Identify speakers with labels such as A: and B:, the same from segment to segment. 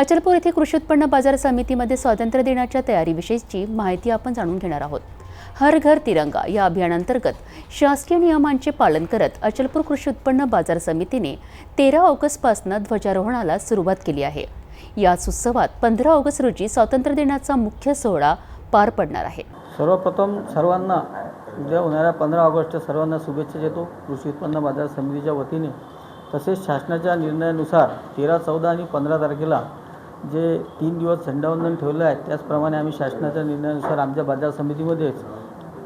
A: अचलपूर येथे कृषी उत्पन्न बाजार समितीमध्ये स्वातंत्र्य दिनाच्या तयारीविषयीची माहिती आपण जाणून घेणार आहोत. हर घर तिरंगा या अभियानांतर्गत शासकीय नियमांचे पालन करत अचलपूर कृषी उत्पन्न बाजार समितीने तेरा ऑगस्टपासून ध्वजारोहणाला सुरुवात केली आहे. याच उत्सवात पंधरा ऑगस्ट रोजी स्वातंत्र्य दिनाचा मुख्य सोहळा पार पडणार आहे.
B: सर्वप्रथम सर्वांना उद्या होणाऱ्या पंधरा ऑगस्टच्या सर्वांना शुभेच्छा देतो. कृषी उत्पन्न बाजार समितीच्या वतीने तसेच शासनाच्या निर्णयानुसार तेरा चौदा आणि पंधरा तारखेला जे तीन दिवस झेंडावंदन ठेवलं आहे त्याचप्रमाणे आम्ही शासनाच्या निर्णयानुसार आमच्या बाजार समितीमध्येच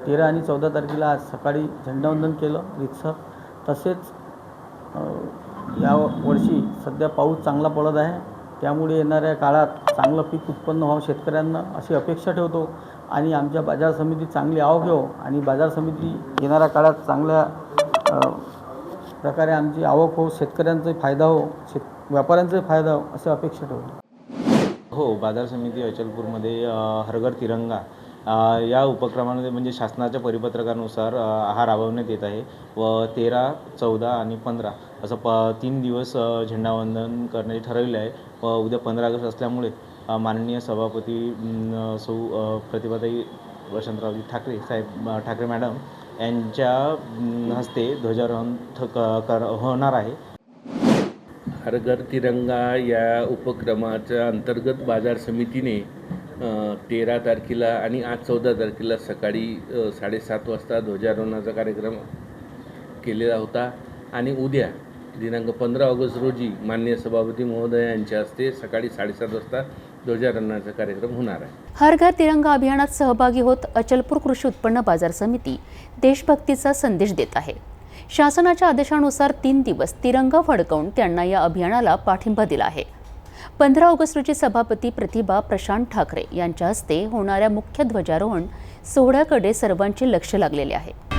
B: तेरा आणि चौदा तारखेला आज सकाळी झेंडावंदन केलं रिक्सर तसेच या वर्षी सध्या पाऊस चांगला पडत आहे. त्यामुळे येणाऱ्या काळात चांगलं पीक उत्पन्न व्हावं शेतकऱ्यांना अशी अपेक्षा ठेवतो आणि आमच्या बाजार समिती चांगली आवक येऊ आणि बाजार समिती येणाऱ्या काळात चांगल्या प्रकारे आमची आवक हो शेतकऱ्यांचाही फायदा हो शेत व्यापाऱ्यांचाही फायदा हो अशी अपेक्षा ठेवतो.
C: हो बाजार समिती अचलपूरमध्ये हरघर तिरंगा या उपक्रमामध्ये म्हणजे शासनाच्या परिपत्रकानुसार हा राबवण्यात येत आहे. व तेरा चौदा आणि पंधरा असं प तीन दिवस झेंडावंदन करण्याचे ठरवले आहे. व उद्या पंधरा ऑगस्ट असल्यामुळे माननीय सभापती सौ प्रतिभाताई वसंतरावजी ठाकरे साहेब ठाकरे मॅडम यांच्या हस्ते ध्वजारोहण थ- क- कर होणार आहे.
D: हर घर तिरंगा या उपक्रमाच्या अंतर्गत बाजार समितीने तेरा तारखेला आणि आज चौदा तारखेला सकाळी साडेसात वाजता ध्वजारोहणाचा कार्यक्रम केलेला होता. आणि उद्या दिनांक पंधरा ऑगस्ट रोजी माननीय सभापती महोदय यांच्या हस्ते सकाळी साडेसात वाजता ध्वजारोहणाचा कार्यक्रम होणार आहे.
A: हर घर तिरंगा अभियानात सहभागी होत अचलपूर कृषी उत्पन्न बाजार समिती देशभक्तीचा संदेश देत आहे. शासनाच्या आदेशानुसार तीन दिवस तिरंगा फडकवून त्यांना या अभियानाला पाठिंबा दिला आहे. पंधरा ऑगस्ट रोजी सभापती प्रतिभा प्रशांत ठाकरे यांच्या हस्ते होणाऱ्या मुख्य ध्वजारोहण सोहळ्याकडे सर्वांचे लक्ष लागलेले आहे.